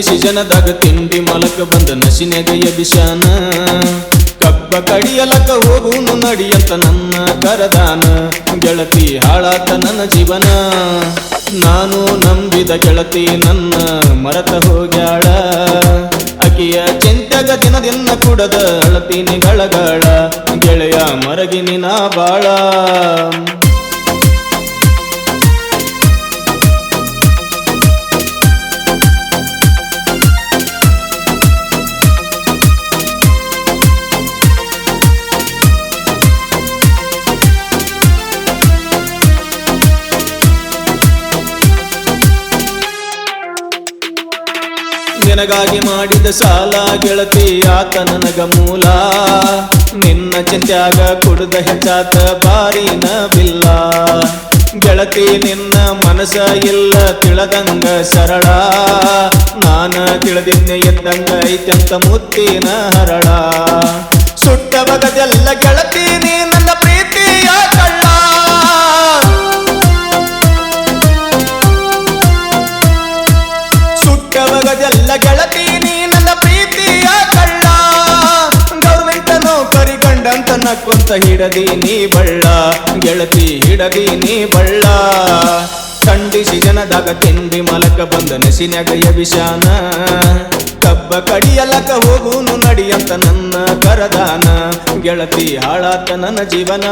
ಖಂಡಿಸಿ ಜನದಾಗ ತಿಂಡಿ ಮಲಕ ಬಂದ ನಸಿನೆಗ ಎಬಿಶಾನ ಕಬ್ಬ ಕಡಿಯಲಕ ಹೋಗುನು ನಡಿಯಂತ ನನ್ನ ಕರದಾನ. ಗೆಳತಿ ಹಾಳಾತ ನನ್ನ ಜೀವನ. ನಾನು ನಂಬಿದ ಗೆಳತಿ ನನ್ನ ಮರತ ಹೋಗ್ಯಾಳ. ಅಕಿಯ ಚಿಂತೆಗ ದಿನದಿಂದ ಕೂಡದ ಕುಡದ ಅಳತೀನಿ ಗಳಗಳ ಗೆಳೆಯ ಮರಗಿನಿನ ಬಾಳ. ನಿನಗಾಗಿ ಮಾಡಿದ ಸಾಲ ಗೆಳತಿ, ಆತ ನನಗ ಮೂಲ. ನಿನ್ನ ಚಿಂತ್ಯಾಗ ಕುಡ್ದ ಹೆಚ್ಚಾತ ಬಾರಿನ ಬಿಲ್ಲ. ಗೆಳತಿ, ನಿನ್ನ ಮನಸ ಇಲ್ಲ ತಿಳದಂಗ ಸರಳ. ನಾನ ತಿಳಿದಿದ್ದೆ ಎದ್ದಂಗ ಐತ್ಯಂತ ಮುತ್ತಿನ ಹರಳ. ಸುಟ್ಟ ಬಗದೆಲ್ಲ ಗೆಳತಿ, ನೀ ನನ್ನ ಹಿಡದಿ ನೀ ಬಳ್ಳ, ಗೆಳತಿ ಹಿಡದಿ ನೀ ಬಳ್ಳ. ಖಂಡಿಸಿ ಜನದಾಗ ತಿಂಡಿ ಮಲಕ ಬಂದ ನಸಿನ್ಯಾಗ ವಿಷಾನ ಕಬ್ಬ ಕಡಿಯಲಕ ಹೋಗುನು ನಡಿಯಂತ ನನ್ನ ಕರದಾನ, ಗೆಳತಿ ಹಾಳಾತ ನನ್ನ ಜೀವನ.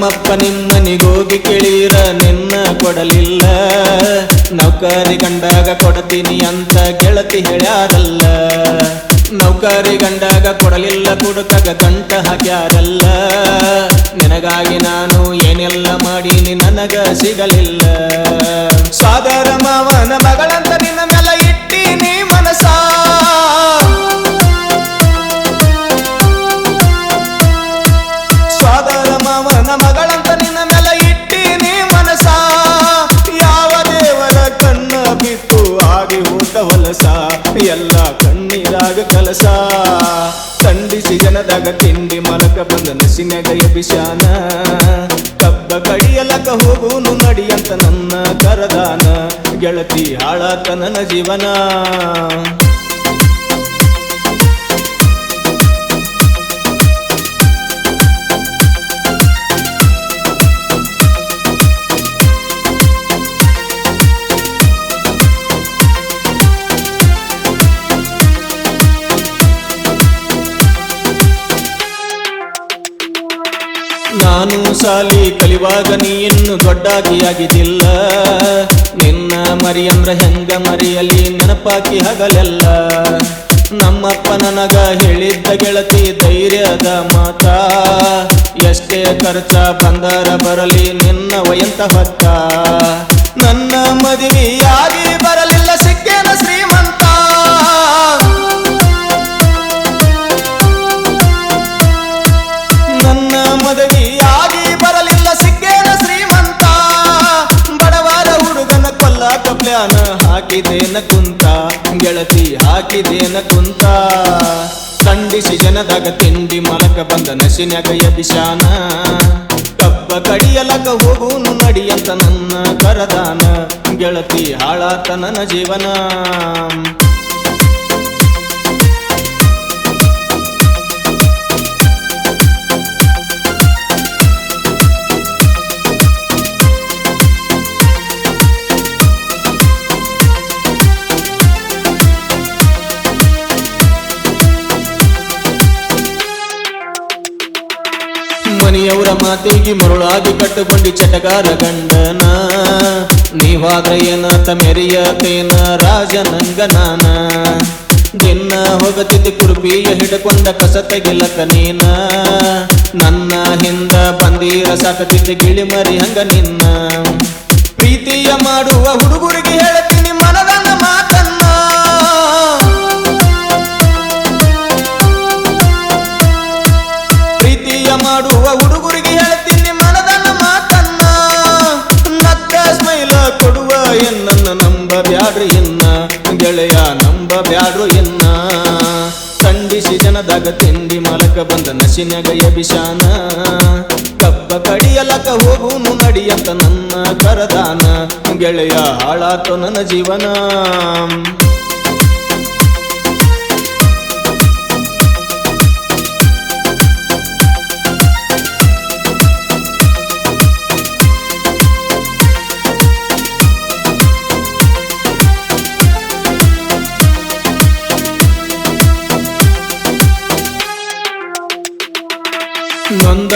ನಮ್ಮಪ್ಪ ನಿಮ್ಮನಿಗೋಗಿ ಕೇಳಿರ, ನಿನ್ನ ಕೊಡಲಿಲ್ಲ. ನೌಕರಿ ಗಂಡಾಗ ಕೊಡತೀನಿ ಅಂತ ಗೆಳತಿ ಹೇಳ್ಯಾರಲ್ಲ. ನೌಕರಿ ಗಂಡಾಗ ಕೊಡಲಿಲ್ಲ ಕುಡುಕಾಗ ಕಂಟ ಹಾಕ್ಯಾರಲ್ಲ. ನಿನಗಾಗಿ ನಾನು ಏನೆಲ್ಲ ಮಾಡೀನಿ ನನಗ ಸಿಗಲಿಲ್ಲ. ಸಾಗರ ಮಾವನ ಕಲಸ ಖಂಡಿಸಿ ಜನದಾಗ ತಿಂಡಿ ಮಲಕ ಬಂದ ನಸಿನಾಗ ಎಬಿಶಾನ ಕಬ್ಬ ಕಡಿಯಲಕ ಹೋಗುನು ನಡಿಯಂತ ನನ್ನ ಕರದಾನ. ಗೆಳತಿ ಹಾಳಾತ ನನ್ನ ಜೀವನ. ನಾನು ಸಾಲಿ ಕಲಿವಾಗ ನೀ ಇನ್ನು ದೊಡ್ಡಾಗಿಯಾಗಿದ್ದಿಲ್ಲ. ನಿನ್ನ ಮರಿಯಂದ್ರ ಹೆಂಗ ಮರಿಯಲಿ ನೆನಪಾಕಿ ಹಗಲೆಲ್ಲ. ನಮ್ಮಪ್ಪ ನನಗ ಹೇಳಿದ್ದ ಗೆಳತಿ ಧೈರ್ಯದ ಮಾತ, ಎಷ್ಟೇ ಖರ್ಚ ಬಂದರ ಬರಲಿ ನಿನ್ನ ವಯಂತ ಹೊತ್ತ. ನನ್ನ ಮದುವೆಯಾಗಿ ಗೆಳತಿ ಹಾಕಿದೇನ ಕುಂತ. ಖಂಡಿಸಿ ಜನದಾಗ ತಿಂಡಿ ಮಲಕ ಬಂದ ನಸಿನ್ಯಾಗ ಬಿಶಾನ ಕಬ್ಬ ಕಡಿಯಲಕ ಹೋಗುನು ನಡಿಯಂತ ನನ್ನ ಕರದಾನ. ಗೆಳತಿ ಹಾಳಾತ ನನ್ನ ಜೀವನ. ಮಾತಿಗೆ ಮರುಳಾಗಿ ಕಟ್ಟುಕೊಂಡಿ ಚಟಗಾರ ಗಂಡನ. ನೀವಾದ್ರ ತಮೆರಿಯ ತೇನ ರಾಜ ನಂಗನಾನ. ದಿನ ಹೋಗತಿದ್ದೆ ಕುರುಪಿಯ ಹಿಡಕೊಂಡ ಕಸ ತೆಗಿಲಕ ನೀನ. ನನ್ನ ಹಿಂದ ಬಂದೀರ ಸಾಕತಿದ್ದೆ ಗಿಳಿ ಮರಿ ಹಂಗ ನಿನ್ನ. ಪ್ರೀತಿಯ ಮಾಡುವ ಹುಡುಗರಿಗೆ ಹೇಳ್ತೀನಿ ಮನದನ್ನ ಮಾತನ್ನ. ಪ್ರೀತಿಯ ಮಾಡುವ ಹುಡುಗರಿಗೆ ಕೊಡುವ ಎನ್ನ ನಂಬ ಬ್ಯಾಡ್ರಿ ಇನ್ನ ಗೆಳೆಯ ನಂಬ ಬ್ಯಾಡ್ರು ಇನ್ನ ಸಂಡಿಸಿ ಜನದಾಗ ತಿಂಡಿ ಮಲಕ ಬಂದ ನಸಿನಗ ಅಭಿಷಾನ ಕಬ್ಬ ಕಡಿಯಲಕ ಹೋಗುನು ನಡಿಯಂತ ನನ್ನ ಕರದಾನ. ಗೆಳೆಯ ಹಾಳಾತು ನನ್ನ ಜೀವನ.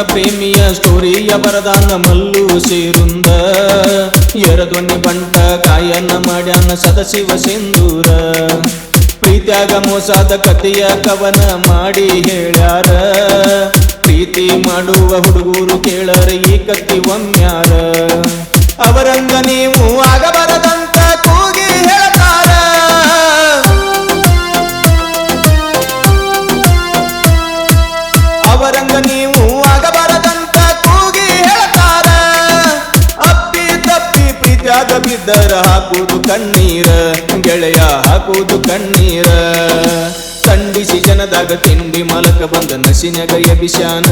ಪ್ರೇಮಿಯ ಸ್ಟೋರಿಯ ಬರದಾನ ಮಲ್ಲು ಸೇರುಂದ. ಎರಧ್ವನಿ ಬಂಟ ಕಾಯನ್ನ ಮಾಡ್ಯಾನ ಸದಶಿವ ಸಿಂಧೂರ. ಪ್ರೀತ್ಯಾಗ ಮೋಸಾದ ಕಥೆಯ ಕವನ ಮಾಡಿ ಹೇಳ್ಯಾರ. ಪ್ರೀತಿ ಮಾಡುವ ಹುಡುಗರು ಕೇಳರ ಈ ಕತ್ತಿ ಒಮ್ಮ್ಯಾರ ಅವರಂಗ ನೀವು ಬಿದ್ದರ ಹಾಕುವುದು ಕಣ್ಣೀರ, ಗೆಳೆಯ ಹಾಕುವುದು ಕಣ್ಣೀರ. ಖಂಡಿಸಿ ಜನದಾಗ ತಿಂಡಿ ಮಲಕ ಬಂದ ನಸಿನಗ ಬಿಶಾನ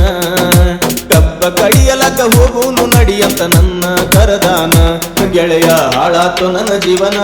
ಕಬ್ಬ ಕಡಿಯಲಕ ಹೋಗುನು ನಡಿಯಂತ ನನ್ನ ಕರದಾನ. ಗೆಳೆಯ ಹಾಳಾತು ನನ್ನ ಜೀವನ.